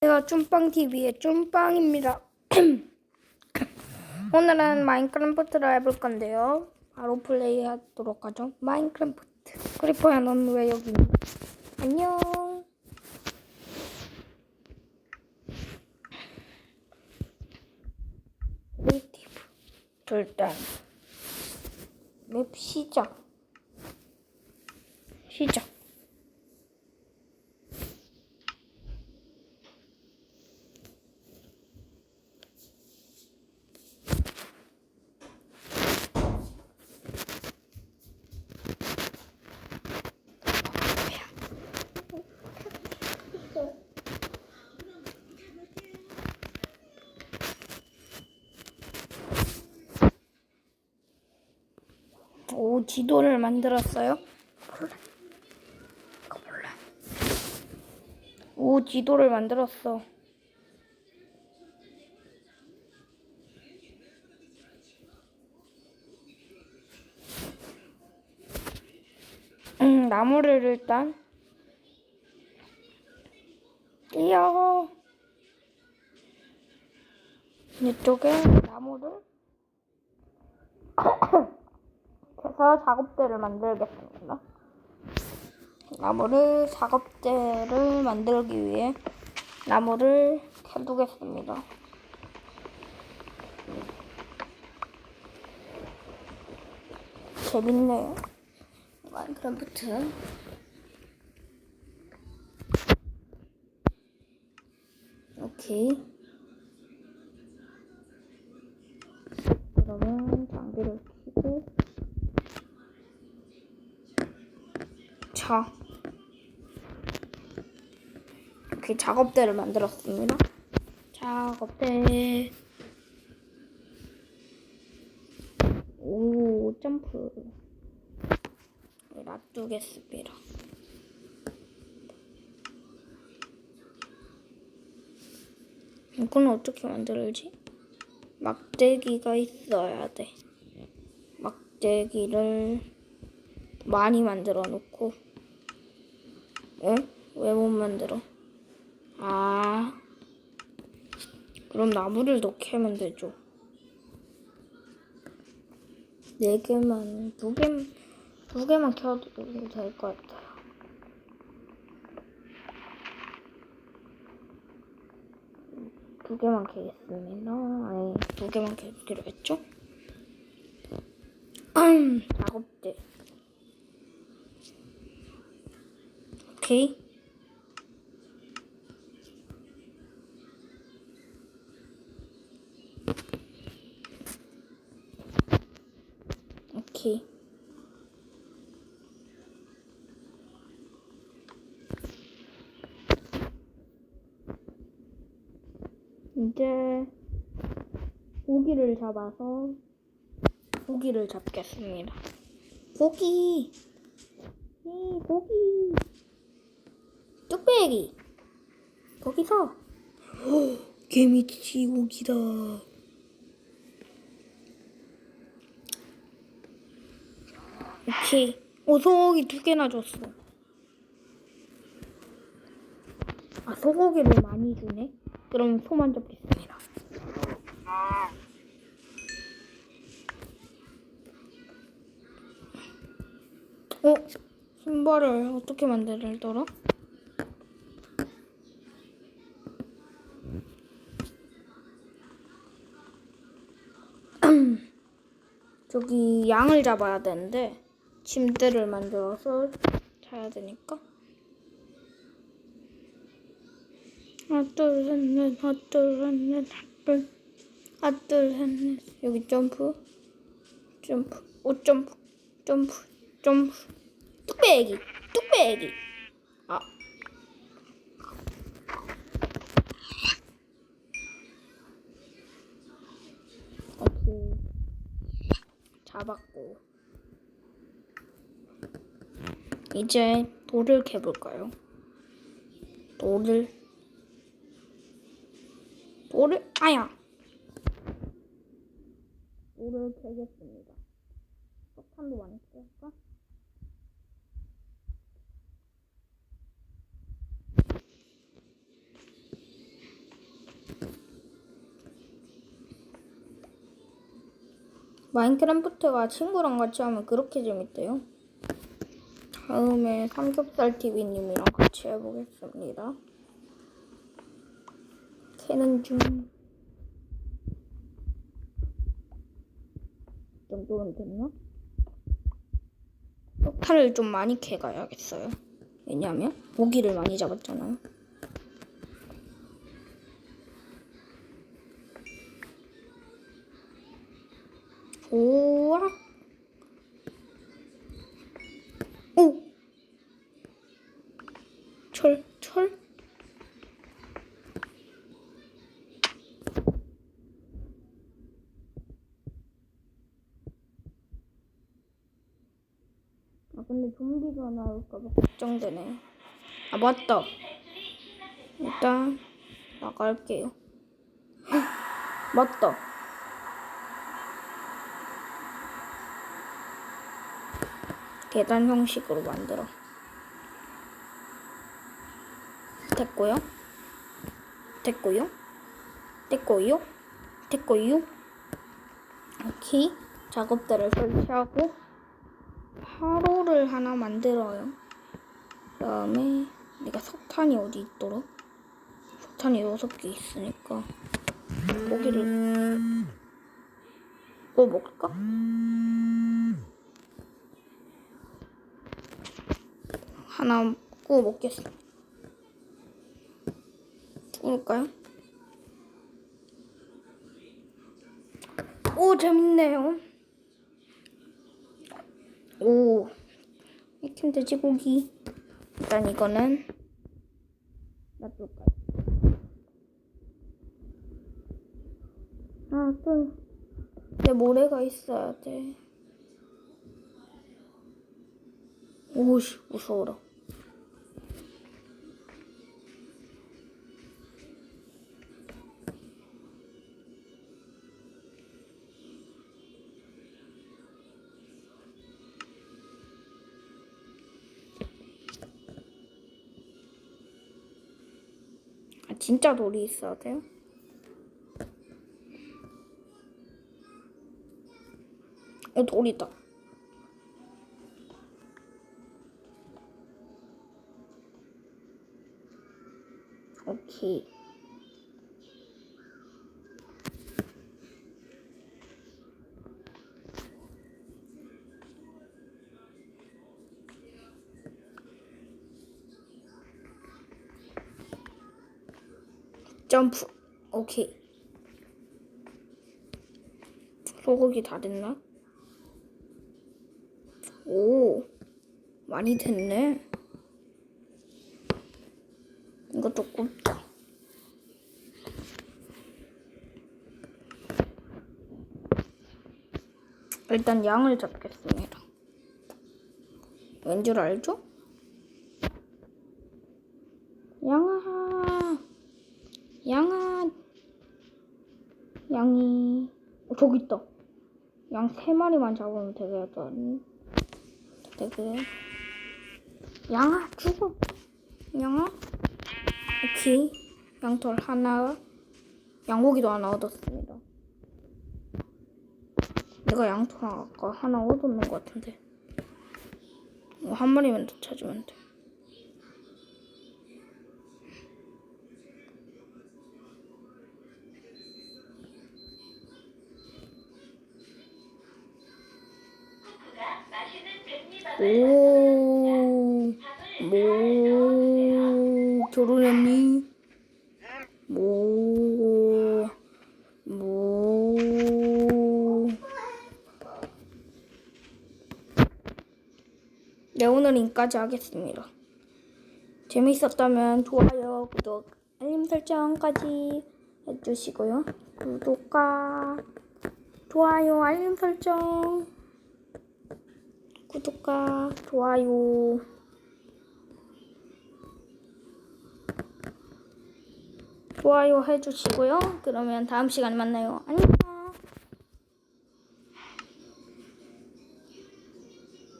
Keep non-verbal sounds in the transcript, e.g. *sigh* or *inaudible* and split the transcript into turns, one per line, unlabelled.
제가 쭌빵TV의 쭌빵입니다. *clears throat* 오늘은 마인크래프트를 해볼 건데요. 바로 플레이 하도록 하죠. 마인크래프트. 크리퍼야, 넌 왜 여기 있니? 안녕. 크리에이티브. 일단, 맵 시작. 시작. 오, 지도를 만들었어요? 몰라. 오, 지도를 만들었어. 음, 나무를 일단 띄어 이쪽에 나무를 해서 작업대를 만들겠습니다. 나무를 작업대를 만들기 위해 나무를 캐두겠습니다. 재밌네요. 마인크래프트. 오케이. 그러면 장비를 켜고 자 이렇게 작업대를 만들었습니다. 작업대 오 점프 놔두겠습니다. 이건 어떻게 만들지? 막대기가 있어야 돼. 막대기를 많이 만들어 놓고, 어? 왜 못 만들어? 아, 그럼 나무를 더 캐면 되죠. 네 개만, 두 개, 두 개만 켜도 될 것 같아요. 두 개만 캐겠습니다. 아니, 두 개만 캐기로 했죠? *clears throat* 작업대. 오케이. 오케이. 이제 고기를 잡아서 고기를 잡겠습니다. 고기, 이 고기, 뚝배기. 거기서 *gasps* 개미치 고기다. 오케이. 오 소고기 두 개나 줬어. 아 소고기를 많이 주네. 그럼 소만 잡겠습니다. 어? 신발을 어떻게 만들더라? *clears throat* 저기 양을 잡아야 되는데 침대를 만들어서 자야 되니까. 둘셋넷. 하둘 하나 둘셋넷. 여기 점프. 점프. 오 점프. 점프. 점프. 뚝배기. 뚝배기. 아. 오케이 잡았고 이제 돌을 캐볼까요? 돌을 돌을 아야 돌을 캐겠습니다. 석탄도 많이 캐까 마인크래프트가 친구랑 같이 하면 그렇게 재밌대요. 다음에 삼겹살 TV님이랑 같이 해보겠습니다. 캐는 중. 이 정도면 됐나? 석탄을 좀 많이 캐가야겠어요. 왜냐면 모기를 많이 잡았잖아요. 오락. 오. 철, 철. 아 근데 좀비가 나올까봐 걱정되네. 아 맞다. 일단 나갈게요. *laughs* 맞다. 계단 형식으로 만들어. 됐고요. 됐고요. 됐고요. 됐고요. 오케이. 작업대를 설치하고 화로를 하나 만들어요. 그 다음에 내가 석탄이 어디 있더라? 석탄이 여섯 개 있으니까 고기를 구워 먹을까? 하나 구워 먹겠어. 구울까요? 오 재밌네요. 오 익힌 돼지고기. 일단 이거는 놔둘까요? 아, 또, 내 모래가 있어야 돼. 오씨, 무서워라. 진짜 돌이 있어야 돼요? 어, 돌이다. 오케이. 점프. 오케이. 소고기 다 됐나? 오, 많이 됐네. 이것도 굽자. 일단 양을 잡겠습니다. 왠 줄 알죠? 양아, 양아, 양이, 어, 저기 있다. 양 세 마리만 잡으면 되겠다. 되게. 양아, 죽어. 양아. 오케이. 양털 하나. 양고기도 하나 얻었습니다. 내가 양털 아까 하나 얻었는 것 같은데. 어, 한 마리만 더 찾으면 돼. 오, 뭐, 결혼했니? 뭐, 뭐. 네, 오늘 인까지 하겠습니다. 재밌었다면 좋아요, 구독, 알림 설정까지 해주시고요. 구독과 좋아요, 알림 설정. 구독과 좋아요. 좋아요 해주시고요. 그러면 다음 시간에 만나요. 안녕.